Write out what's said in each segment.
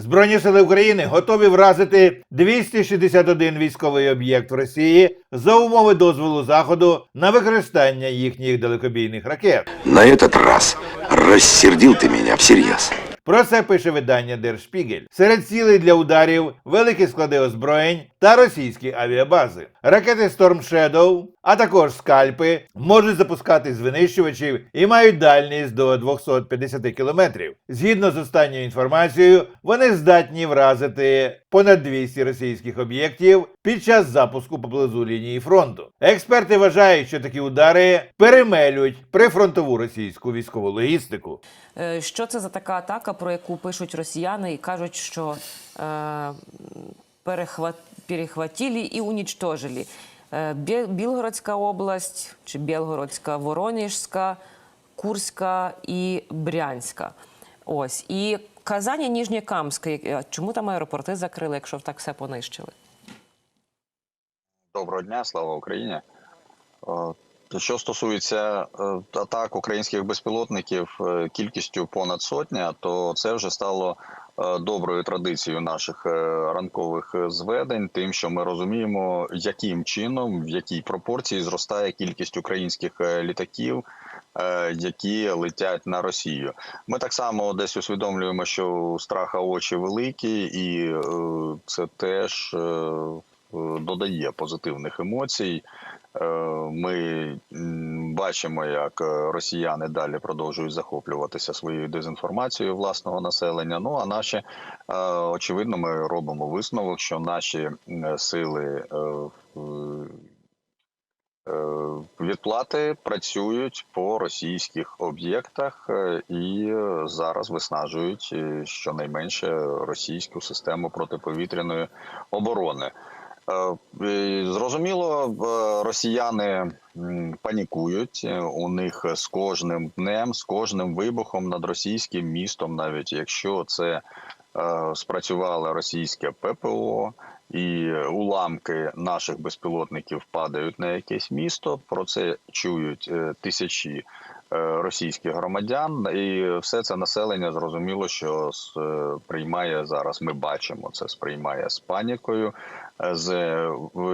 Збройні сили України готові вразити 261 військовий об'єкт в Росії за умови дозволу Заходу на використання їхніх далекобійних ракет. На этот раз рассердил ти мене всерьез. Про це пише видання Spiegel. Серед цілей для ударів великі склади озброєнь та російські авіабази. Ракети Storm Shadow, а також скальпи можуть запускати з винищувачів і мають дальність до 250 кілометрів. Згідно з останньою інформацією, вони здатні вразити понад 200 російських об'єктів під час запуску поблизу лінії фронту. Експерти вважають, що такі удари перемелюють прифронтову російську військову логістику. Е, Що це за така атака, про яку пишуть росіяни і кажуть, що е, перехват, перехватили і унічтожили. Е, Білгородська область, чи Білгородська, Воронежська, Курська і Брянська. Ось. І Казань і Ніжнєкамська. Е, Чому там аеропорти закрили, якщо так все понищили? Доброго дня, слава Україні. Що стосується е, атак українських безпілотників е, кількістю понад сотня, то це вже стало е, доброю традицією наших ранкових зведень, тим, що ми розуміємо, яким чином, в якій пропорції зростає кількість українських літаків. Які летять на Росію, ми так само десь усвідомлюємо, що страха очі великі, і це теж додає позитивних емоцій. Е, Ми бачимо, як е, росіяни далі продовжують захоплюватися своєю дезінформацією власного населення. Ну а наші е, очевидно, ми робимо висновок, що наші сили відплати працюють по російських об'єктах і зараз виснажують щонайменше російську систему протиповітряної оборони. Е, Зрозуміло, е, росіяни панікують. У них з кожним днем, з кожним вибухом над російським містом, навіть якщо це е, спрацювало російське ППО, і уламки наших безпілотників падають на якесь місто. Про це чують тисячі російських громадян, і все це населення зрозуміло, що сприймає зараз. Ми бачимо це, сприймає з панікою, е, з е,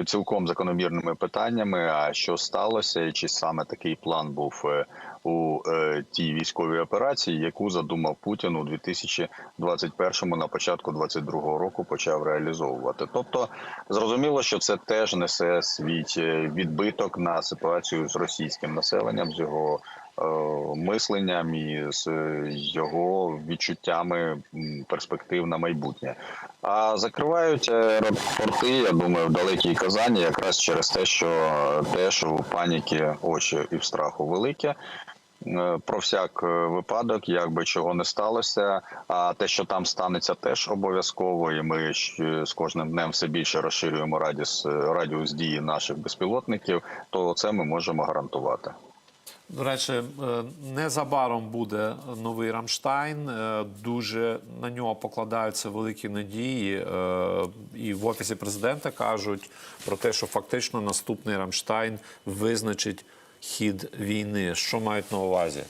цілком закономірними питаннями. А що сталося, і чи саме такий план був е, у е, тій військовій операції, яку задумав Путін у 2021 на початку 2022 року почав реалізовувати. Тобто зрозуміло, що це теж несе свій е, відбиток на ситуацію з російським населенням, з його е, мисленням і з е, його відчуттями перспектив на майбутнє. А закривають аеропорти, я думаю, в далекій Казані, якраз через те, що е, теж у паніки очі і в страху велике. Е, Про всяк е, випадок, як би чого не сталося. А те, що там станеться, теж обов'язково, і ми з кожним днем все більше розширюємо радіус, радіус дії наших безпілотників, то це ми можемо гарантувати. До речі, е, незабаром буде новий Рамштайн. Е, Дуже на нього покладаються великі надії. Е, І в офісі президента кажуть про те, що фактично наступний Рамштайн визначить хід війни. Що мають на увазі?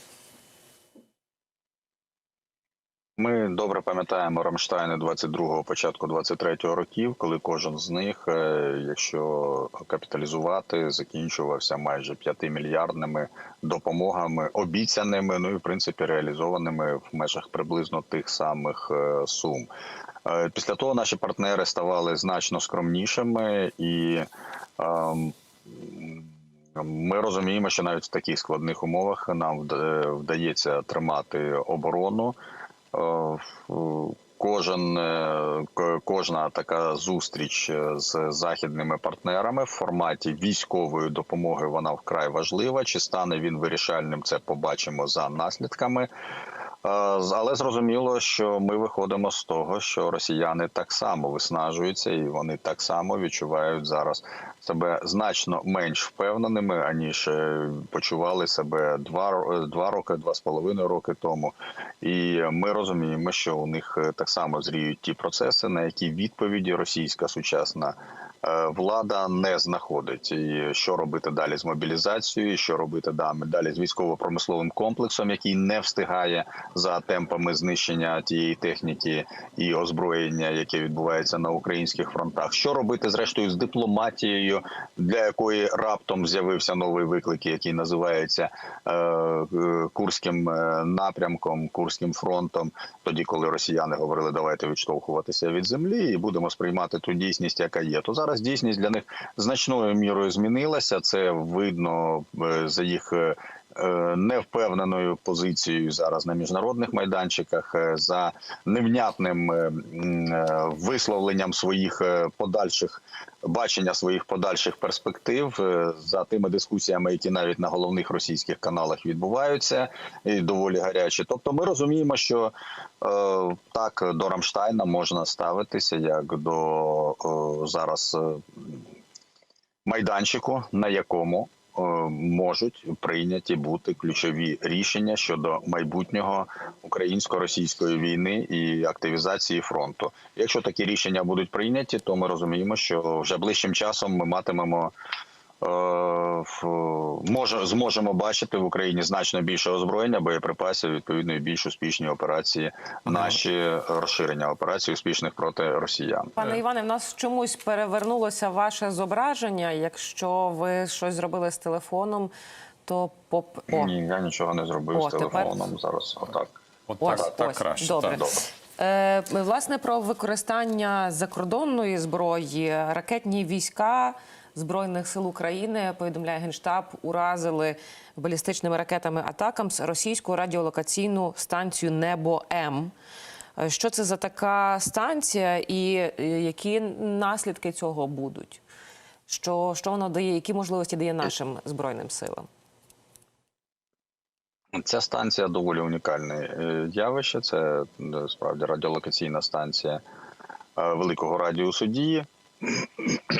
Ми добре пам'ятаємо Рамштайни 22-го, початку 23-го років, коли кожен з них, е, якщо капіталізувати, закінчувався майже 5-мільярдними допомогами, обіцяними, ну і в принципі реалізованими в межах приблизно тих самих е, сум. Е, Після того наші партнери ставали значно скромнішими і. ем, ми розуміємо, що навіть в таких складних умовах нам вда- вдається тримати оборону. Е, в- Кожен е, кожна така зустріч е, з західними партнерами в форматі військової допомоги вона вкрай важлива. Чи стане він вирішальним? Це побачимо за наслідками. Е, Але зрозуміло, що ми виходимо з того, що росіяни так само виснажуються, і вони так само відчувають зараз себе значно менш впевненими, аніж е, почували себе два, два роки, два з половиною роки тому. І ми розуміємо, що у них е, так само зріють ті процеси, на які відповіді російська сучасна е, влада не знаходить, і що робити далі з мобілізацією, що робити далі з військово-промисловим комплексом, який не встигає за темпами знищення тієї техніки і озброєння, яке відбувається на українських фронтах. Що робити зрештою з дипломатією, для якої раптом з'явився новий виклик, який називається е, е, Курським е, напрямком, Курським фронтом. Тоді, коли росіяни говорили, давайте відштовхуватися від землі і будемо сприймати ту дійсність, яка є. То зараз дійсність для них значною мірою змінилася. Це видно е, за їх. е, е, Невпевненою позицією зараз на міжнародних майданчиках за невнятним висловленням своїх подальших бачення своїх подальших перспектив е, за тими дискусіями, які навіть на головних російських каналах відбуваються, і доволі гарячі. Тобто, ми розуміємо, що е, так до Рамштайна можна ставитися як до е, зараз е, майданчику, на якому можуть прийняті бути ключові рішення щодо майбутнього українсько-російської війни і активізації фронту. Якщо такі рішення будуть прийняті, то ми розуміємо, що вже ближчим часом ми матимемо. Е, в- Може, зможемо бачити в Україні значно більше озброєння, боєприпасів, відповідно, і більш успішні операції, наші розширення операцій успішних проти росіян. Пане Іване, в нас чомусь перевернулося ваше зображення. Якщо ви щось зробили з телефоном, то поп... О, Ні, я нічого не зробив О, з тепер- телефоном. Зараз отак. От Ось, так, так ось, краще. добре. Так. Добре. Е, власне, про використання закордонної зброї ракетні війська Збройних сил України, повідомляє Генштаб, уразили балістичними ракетами Атакамс російську радіолокаційну станцію Небо М. Е, Що це за така станція, і е, які наслідки цього будуть? Що, що воно дає, які можливості дає нашим збройним силам? Ця станція доволі унікальне е, явище. Це справді радіолокаційна станція великого радіусу дії.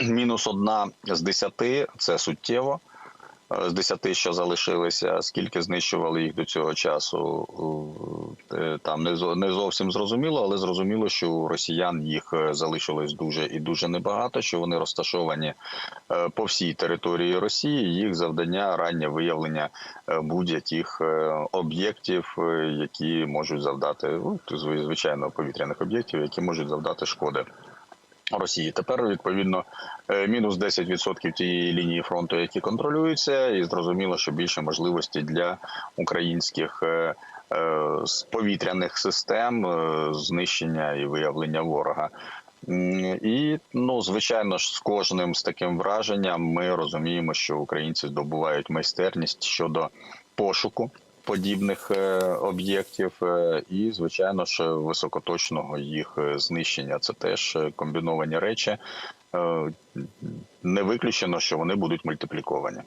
Мінус одна з десяти це суттєво. Е, З десяти, що залишилися, скільки знищували їх до цього часу, е, там не зо- зовсім зрозуміло, але зрозуміло, що у росіян їх е, залишилось дуже і дуже небагато. Що вони розташовані по всій території Росії. Їх завдання раннє виявлення будь-яких об'єктів, які можуть завдати звичайно повітряних об'єктів, які можуть завдати шкоди. Росії тепер відповідно е, мінус 10% тієї лінії фронту, які контролюються, і зрозуміло, що більше можливості для українських е, е, повітряних систем знищення і виявлення ворога. І ну, звичайно ж, з кожним з таким враженням ми розуміємо, що українці здобувають майстерність щодо пошуку подібних е, об'єктів, е, і звичайно ж високоточного їх е, знищення. Це теж комбіновані речі. Не виключено, що вони будуть мультипліковані.